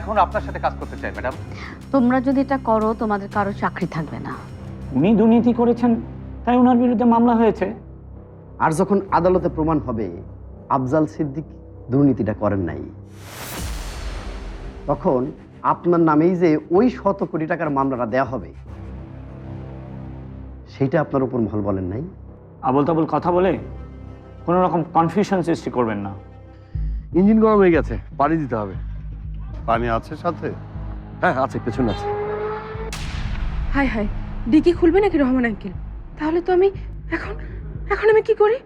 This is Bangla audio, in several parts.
এখন আপনার সাথে কাজ করতে চাই ম্যাডাম। তোমরা যদি এটা করো তোমাদের কারও চাকরি থাকবে না। উনি দুর্নীতি করেছেন তাই ওনার বিরুদ্ধে মামলা হয়েছে। আর যখন আদালতে প্রমাণ হবে আফজাল সিদ্দিক দুর্নীতিটা করেন নাই। তখন আপনার নামেই যে ওই শত কোটি টাকার মামলাটা দেয়া হবে সেইটা আপনার উপর মহল বলেন নাই? আবল তাবল কথা বলে কোনো রকম কনফিউশন সৃষ্টি করবেন না। ইঞ্জিন গরম হয়ে গেছে পানি দিতে হবে। পানি আছে সাথে? হ্যাঁ আছে পেছনে আছে। হাই হাই ডিকি খুলবে নাকি রহমান আঙ্কেল? তাহলে তো আমি এখন এখন আমি কি করি?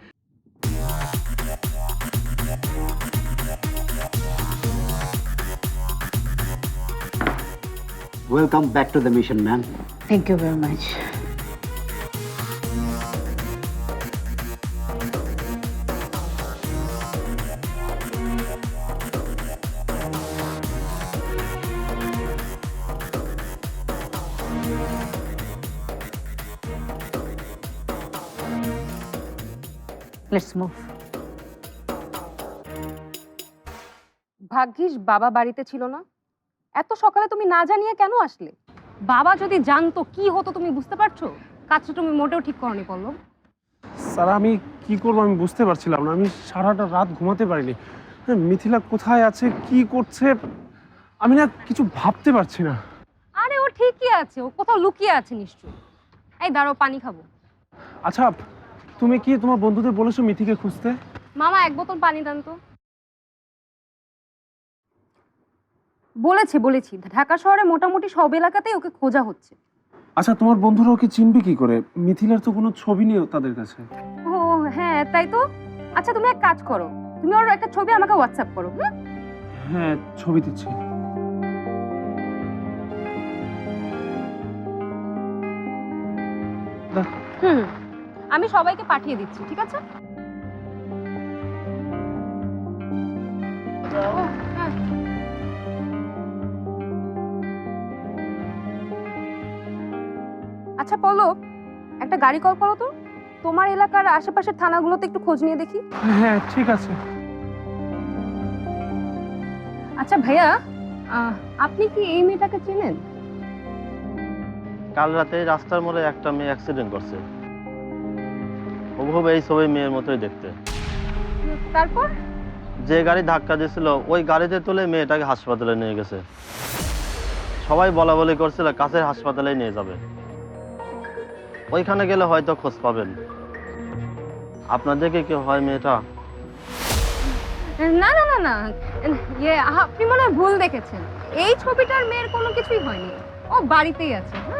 Welcome back to the mission man thank you very much let's move ভাগ্যিস বাবা বাড়িতে ছিল না। এত সকালে তুমি না জানিয়ে কেন আসলে? বাবা যদি জানতো কি হতো তুমি বুঝতে পারছ? কাজটা তুমি মোটেও ঠিক করনি পল্লব। স্যার আমি কি করব আমি বুঝতে পারছিলাম না। আমি সারাটা রাত ঘুমাতে পারিনি। হ্যাঁ, মিথিলা কোথায় আছে কি করছে আমি না কিছু ভাবতে পারছি না। আরে ও ঠিকই আছে। ও কোথাও লুকিয়ে আছে নিশ্চয়ই। এই দাঁড়াও পানি খাব। আচ্ছা তুমি কি তোমার বন্ধুদের বলেছ মিথিকে খুঁজতে? মামা এক বোতল পানি দেন তো। বলেছি বলেছি। ঢাকা শহরে মোটামুটি সব এলাকাতেই ওকে খোঁজা হচ্ছে। আচ্ছা তোমার বন্ধুরা ওকে চিনবে কি করে? মিথিলার তো কোনো ছবি নেই তাদের কাছে। ও হ্যাঁ তাই তো? আচ্ছা তুমি এক কাজ করো। তুমি ওর একটা ছবি আমাকে হোয়াটসঅ্যাপ করো হুম? হ্যাঁ ছবি দিচ্ছি। হুম। আমি সবাইকে পাঠিয়ে দিচ্ছি ঠিক আছে? হ্যাঁ। আচ্ছা পল্লব একটা গাড়ি কল করো তো। তোমার এলাকার আশেপাশের থানাগুলোতে একটু খোঁজ নিয়ে দেখি। হ্যাঁ ঠিক আছে। আচ্ছা ভাইয়া আপনি কি এই মেয়েটাকে চেনেন? কাল রাতে রাস্তার মোড়ে একটা মেয়ে অ্যাক্সিডেন্ট করছে। হুবহুব এই ছবি মেয়ের মতোই দেখতে। তারপর? যে গাড়ি ধাক্কা দিয়েছিল ওই গাড়িতে তুলে মেয়েটাকে হাসপাতালে নিয়ে গেছে। সবাই বলা বলি করছিল কাছের হাসপাতালে নিয়ে যাবে। ওইখানে গেলে হয়তো খোঁজ পাবেন। আপনার দেখে কি হয় মেয়েটা? না না না না। ইয়ে আপনি মনে হয় ভুল দেখেছেন। এই ছবিটার মেয়ের কোনো কিছুই হয়নি। ও বাড়িতেই আছে। হ্যাঁ?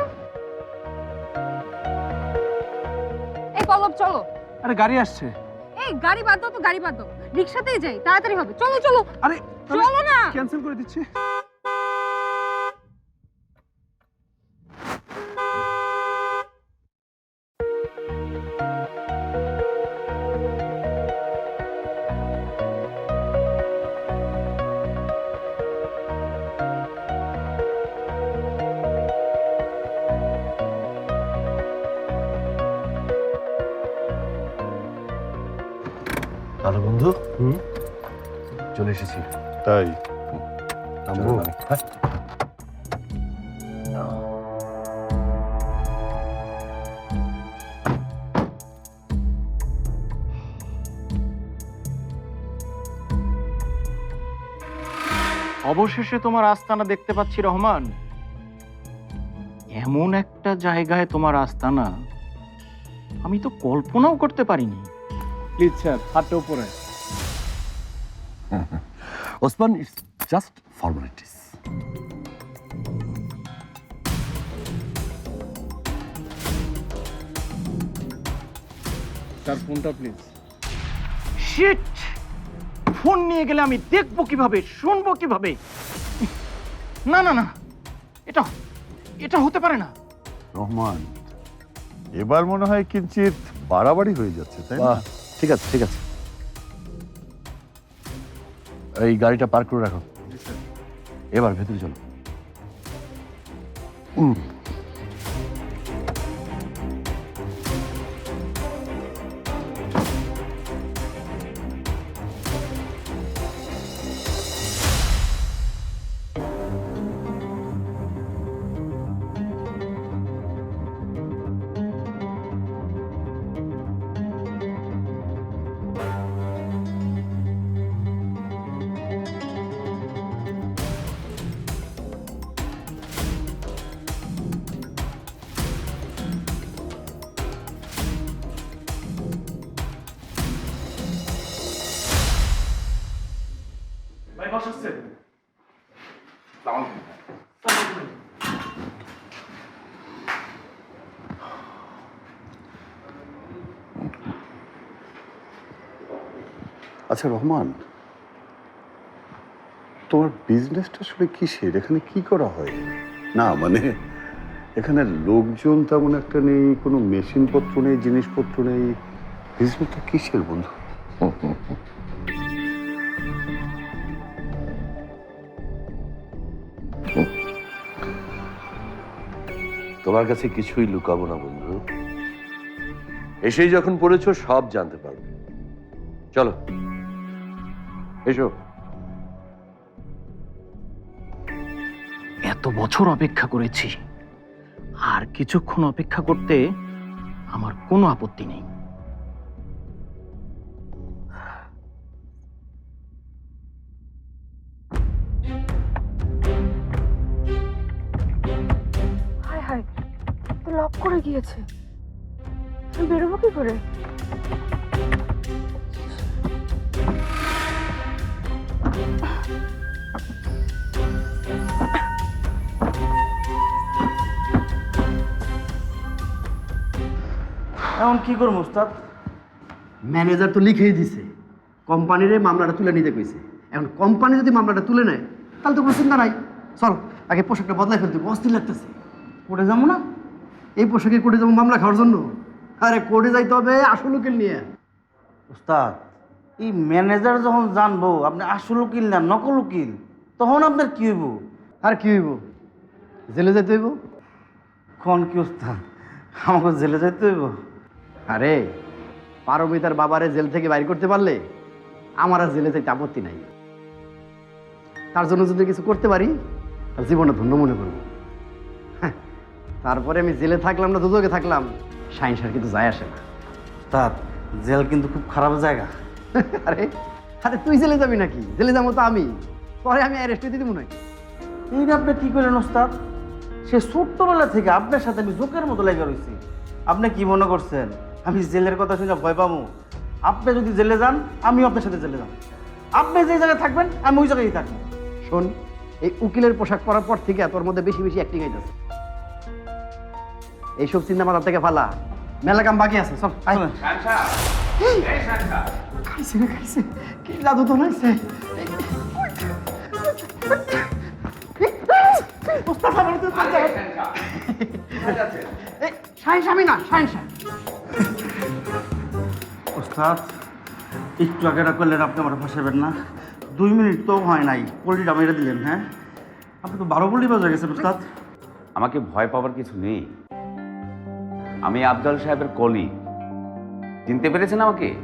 পল্লব চলো। আরে গাড়ি আসছে। এই গাড়ি বাদ দাও তো গাড়ি বাদ দাও। রিক্সাতেই যাই তাড়াতাড়ি হবে। চলো চলো। আরে চলো না। ক্যান্সেল করে দিচ্ছি। তাহলে বন্ধু। হুম? চলে এসেছি। তাই? নামবো হ্যাঁ। অবশেষে তোমার আস্তানা দেখতে পাচ্ছি রহমান। এমন একটা জায়গায় তোমার আস্তানা। আমি তো কল্পনাও করতে পারিনি। প্লিজ স্যার হাতটা উপরে। Osman it's just formalities sir ফোনটা প্লিজ শিট ফোন নিয়ে গেলে আমি দেখব কীভাবে শুনব কীভাবে? না না না এটা এটা হতে পারে না। রহমান এবার মনে হয় কিঞ্চিত বাড়াবাড়ি হয়ে যাচ্ছে তাই না? ঠিক আছে ঠিক আছে। এই গাড়িটা পার্ক করে রাখো। এবার ভেতরে চলো। আসছে আচ্ছা রহমান তোমার বিজনেসটা আসলে কিসের? এখানে কি করা হয়? না মানে এখানে লোকজন তেমন একটা নেই কোনো মেশিনপত্র নেই জিনিসপত্র নেই। বিজনেসটা কিসের বন্ধু? তোমার কাছে কিছুই লুকাবো না, বন্ধু। এসেই যখন পড়েছো, সব জানতে পারবে চলো, এসো। এত বছর অপেক্ষা করেছি। আর কিছুক্ষণ অপেক্ষা করতে আমার কোনো আপত্তি নেই। লক করে গিয়েছে। আমি বেরোবো কি করে? এখন কি করব উস্তাদ ম্যানেজার তো লিখেই দিছে। কোম্পানির এই মামলাটা তুলে নিতে কইছে। এখন কোম্পানি যদি মামলাটা তুলে নেয় তাহলে তো কোনো চিন্তা নাই। চল আগে পোশাকটা বদলাই ফেলতে অস্থির লাগতেছে। কোর্টে যাব না? এই পোশাকে কোর্টে যাব মামলা খাওয়ার জন্য? আরে কোর্টে যাইতে হবে আসল উকিল নিয়ে। উস্তাদ এই ম্যানেজার যখন জানব আপনি আসল উকিল না নকল উকিল তখন আপনার কি হইব? আর কি হইব? জেলে যাইতে হইব? কোন কি উস্তাদ? আমাকে জেলে যাইতে হইব? আরে পারমিতার বাবারে জেল থেকে বাইর করতে পারলে আমার আর জেলে যাইতে আপত্তি নাই। তার জন্য যদি কিছু করতে পারি তার জীবনটা ধন্য মনে করব। তারপরে আমি জেলে থাকলাম না দুদকে থাকলাম। সাইন্সার কিন্তু যায় আসে না। উস্তাদ জেল কিন্তু খুব খারাপ জায়গা। আরে আরে তুই জেলে যাবি নাকি? জেলে যাব তো আমি। পরে আমি অ্যারেস্ট দিতে মনে হয় এইটা আপনি কি করলেন ওস্তাদ? সে ছোট্টবেলা থেকে আপনার সাথে আমি জোকের মতো লেগে রয়েছি আপনি কি মনে করছেন? আমি জেলের কথা শুনে ভয় পাবো। আপনি যদি জেলে যান আমিও আপনার সাথে জেলে যান আপনি যে জায়গায় থাকবেন আমি ওই জায়গায় থাকব। শোন এই উকিলের পোশাক পরার পর থেকে তোর মধ্যে বেশি বেশি অ্যাক্টিং হইতেছে। এইসব চিন্তা মাথার থেকে ফালা। মেলা কাম বাকি আছে সব। খাইছে রে খাইছে। কি জাদু তো নাইছে না একটু আগে করলেন আপনি আমার ফাঁসাবেন না। দুই মিনিট তো হয় নাই পোলট্রিটা মেরে দিলেন হ্যাঁ? আপনি তো বারো পোলট্রি বাজে গেছেন ওস্তাদ আমাকে ভয় পাওয়ার কিছু নেই। আমি আফজাল সাহেবের কলি। চিনতে পেরেছেন আমাকে?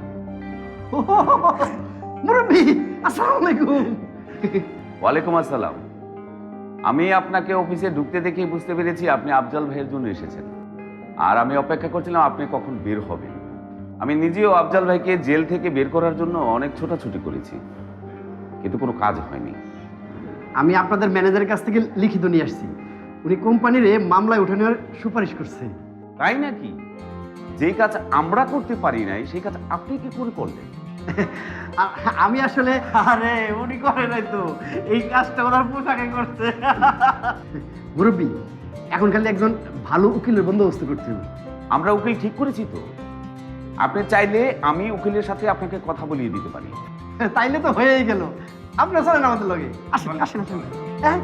মুরব্বী আসসালামু আলাইকুম। ওয়ালাইকুম আসসালাম। আমি আপনাকে অফিসে ঢুকতে দেখেই বুঝতে পেরেছি আপনি আফজাল ভাইয়ের জন্য এসেছেন। আর আমি অপেক্ষা করছিলাম আপনি কখন বের হবেন। আমি নিজেও আফজাল ভাইকে জেল থেকে বের করার জন্য অনেক ছোটাছুটি করেছি। কিন্তু কোনো কাজ হয়নি। আমি আপনাদের ম্যানেজারের কাছ থেকে লিখিত নিয়ে আসছি। উনি কোম্পানির মামলায় উঠানোর সুপারিশ করছে। তাই নাকি? যে কাজ আমরা করতে পারি নাই সেই কাজ আপনি কি করে করলেন? আমি আসলে আরে উনি করে নাই তো। এই কাজটা ওনার পোশাকে করছে। মুরব্বী এখন খালি একজন ভালো উকিলের বন্দোবস্ত করতে হবে। আমরা উকিল ঠিক করেছি তো। আপনি চাইলে আমি উকিলের সাথে আপনাকে কথা বলিয়ে দিতে পারি। তাইলে তো হয়েই গেল। আপনার চলেন আমাদের লগে। আসেন আসেন আসেন। হ্যাঁ।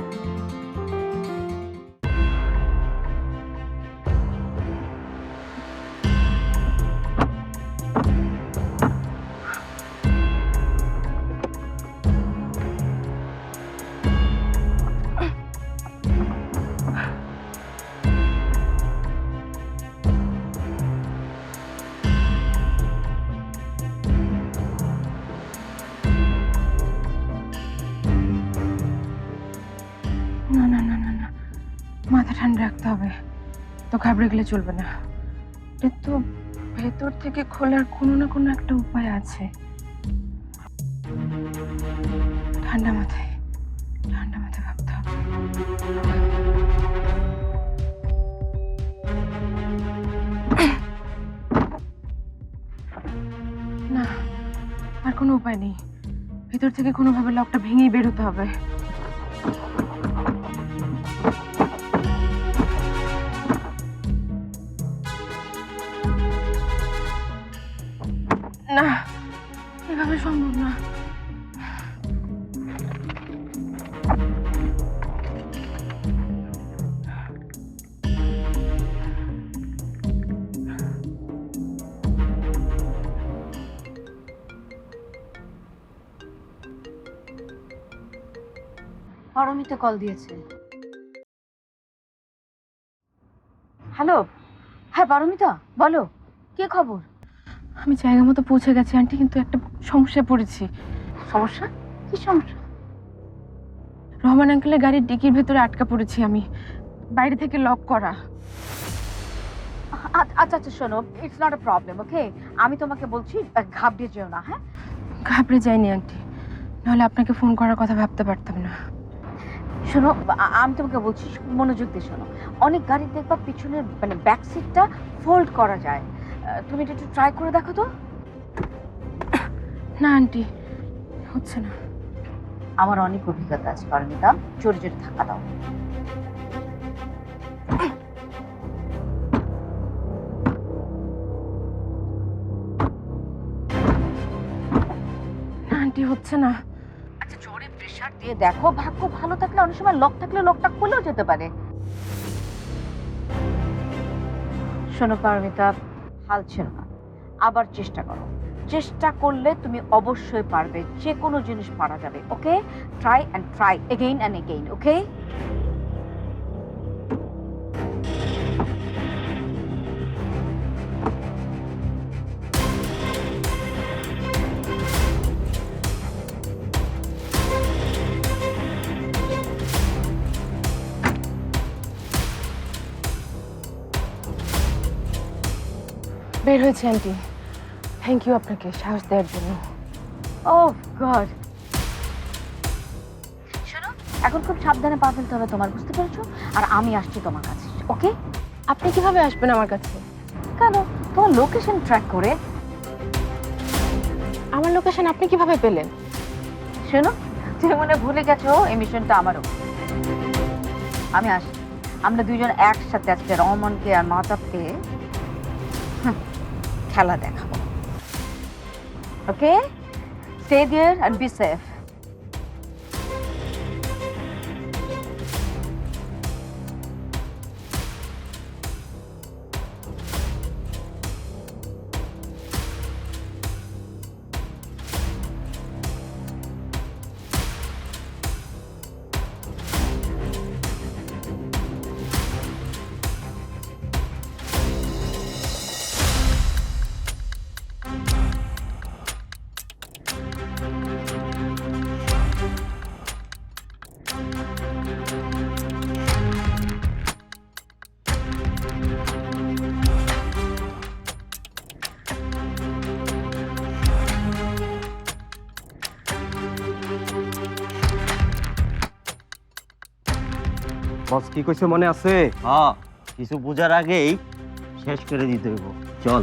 রাখতে হবে। তো ঘাবড়ে গেলে চলবে না। এটা তো ভেতর থেকে খোলার কোনো না কোনো একটা উপায় আছে। ঠান্ডা মাথায় ঠান্ডা মাথায় ভাবতে হবে। না, আর কোনো উপায় নেই। ভেতর থেকে কোনোভাবে লকটা ভেঙেই বেরোতে হবে। পারমিতা কল দিয়েছে। হ্যালো হ্যাঁ পারমিতা বলো। কি খবর? আমি জায়গা মতো পৌঁছে গেছি আন্টি কিন্তু একটা সমস্যায় পড়েছি। সমস্যা? কি সমস্যা? রহমান আঙ্কেলের গাড়ির ডিকির ভেতরে আটকা পড়েছি আমি। বাইরে থেকে লক করা। আচ্ছা আচ্ছা শোনো it's not a problem okay আমি তোমাকে বলছি ঘাবড়ে যেও না হ্যাঁ? ঘাবড়ে যাইনি আন্টি। নাহলে আপনাকে ফোন করার কথা ভাবতে পারতাম না। শোনো আমি তোমাকে বলছি মনোযোগ দিয়ে শোনো। অনেক গাড়ি দেখবা পিছনের মানে ব্যাক সিটটা ফোল্ড করা যায়। তুমি এটা একটু ট্রাই করে দেখো তো। না আন্টি হচ্ছে না। আমার অনেক অভিজ্ঞতা আছে পারমিতা। জোরে জোরে থাকা দাও। না আন্টি হচ্ছে না। দেখো, ভাগ্য ভালো থাকলে অনেক সময় লক থাকলে লকটা খুলেও যেতে পারে। শোনো পারমিতা, হাল ছিল না। আবার চেষ্টা করো। চেষ্টা করলে তুমি অবশ্যই পারবে। যে কোনো জিনিস পারা যাবে okay try and try again and again okay হয়েছে আন্টি। থ্যাংক ইউ আপনাকে সাহস দেওয়ার জন্য। ও গড শোনো এখন খুব সাবধানে পা ফেলতে হবে তোমার বুঝতে পেরেছ? আর আমি আসছি তোমার কাছে ওকে? আপনি কীভাবে আসবেন আমার কাছে? কেন? তোমার লোকেশন ট্র্যাক করে। আমার লোকেশন আপনি কীভাবে পেলেন? শোনো তুমি মনে ভুলে গেছো এই মিশনটা আমারও। আমি আসি আমরা দুজন একসাথে আজকে রহমানকে আর মাতাবকে হুম, খেলা দেখাবো। Okay stay there and be safe boss কি কইছে মনে আছে? হ্যাঁ কিছু বোঝার আগেই শেষ করে দিতে হইব। চল।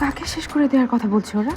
কাকে শেষ করে দেওয়ার কথা বলছে ওরা?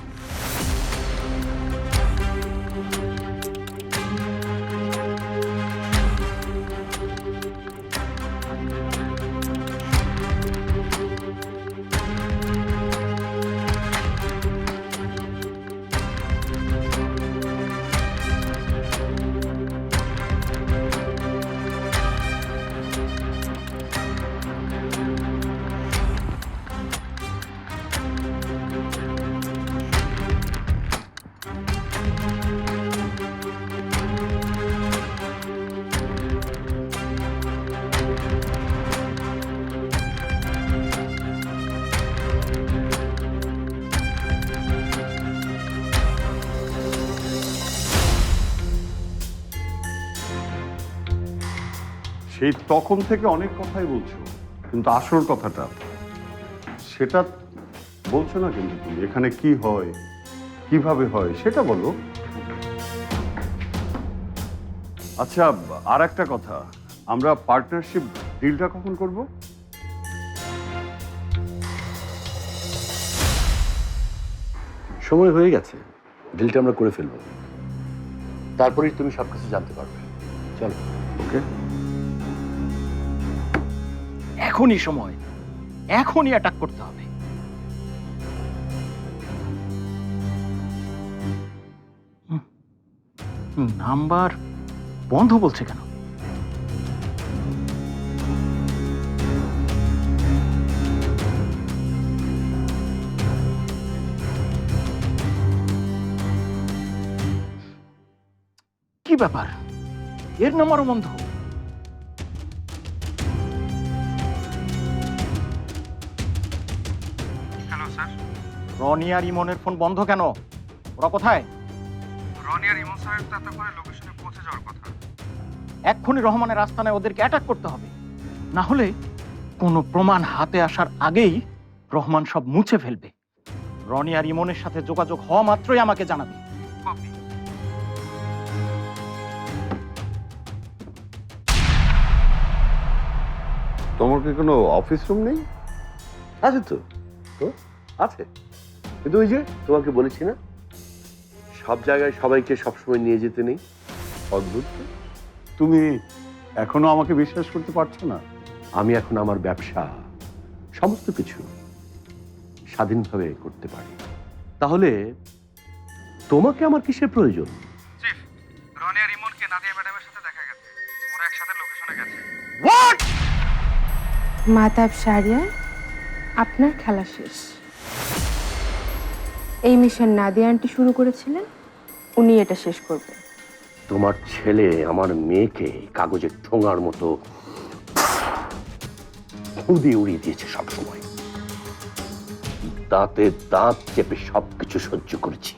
সেই তখন থেকে অনেক কথাই বলছো কিন্তু আসল কথাটা সেটা বলছো না কিন্তু তুমি এখানে কি হয় কীভাবে হয় সেটা বলো। আচ্ছা আর একটা কথা আমরা পার্টনারশিপ ডিলটা কখন করব? সময় হয়ে গেছে ডিলটা আমরা করে ফেলব। তারপরেই তুমি সব কিছু জানতে পারবে। চলো। ওকে এখনই সময়। এখনই অ্যাটাক করতে হবে। নাম্বার বন্ধ বলছে কেন? কি ব্যাপার? এর নাম্বারও বন্ধ। রনি আর ইমনের ফোন বন্ধ কেন? ওরা কোথায়? রনি আর ইমন স্যারের তো এতক্ষণে লোকেশনে পৌঁছে যাওয়ার কথা। এক্ষুনি রহমানের আস্তানায় ওদেরকে অ্যাটাক করতে হবে। না হলে কোনো প্রমাণ হাতে আসার আগেই রহমান সব মুছে ফেলবে। রনি আর ইমনের সাথে যোগাযোগ হওয়া মাত্রই আমাকে জানাবে। তোমার কি কোনো অফিস রুম নেই? আছে তো? তো? আছে। কিন্তু ওই যে তোমাকে বলেছি না সব জায়গায় সবাইকে সবসময় নিয়ে যেতে নেই। অদ্ভুত। তুমি এখনও আমাকে বিশ্বাস করতে পারছ না? আমি এখন আমার ব্যবসা সমস্ত কিছু স্বাধীনভাবে করতে পারি। তাহলে তোমাকে আমার কিসের প্রয়োজন? রনি আর ইমনকে নাদিয়া ম্যাডামের সাথে দেখা গেছে। ওরা একসাথে লোকেশনে গেছে। মাতাব সারিয়া আপনার খেলা শেষ। এই মিশন নাদিয়া আন্টি শুরু করেছিলেন, উনি এটা শেষ করবেন। তোমার ছেলে আমার মেয়েকে কাগজের ঠোঙার মতো খুদি উড়িয়ে দিয়েছে সবসময়। দাঁতে দাঁত চেপে সবকিছু সহ্য করেছি।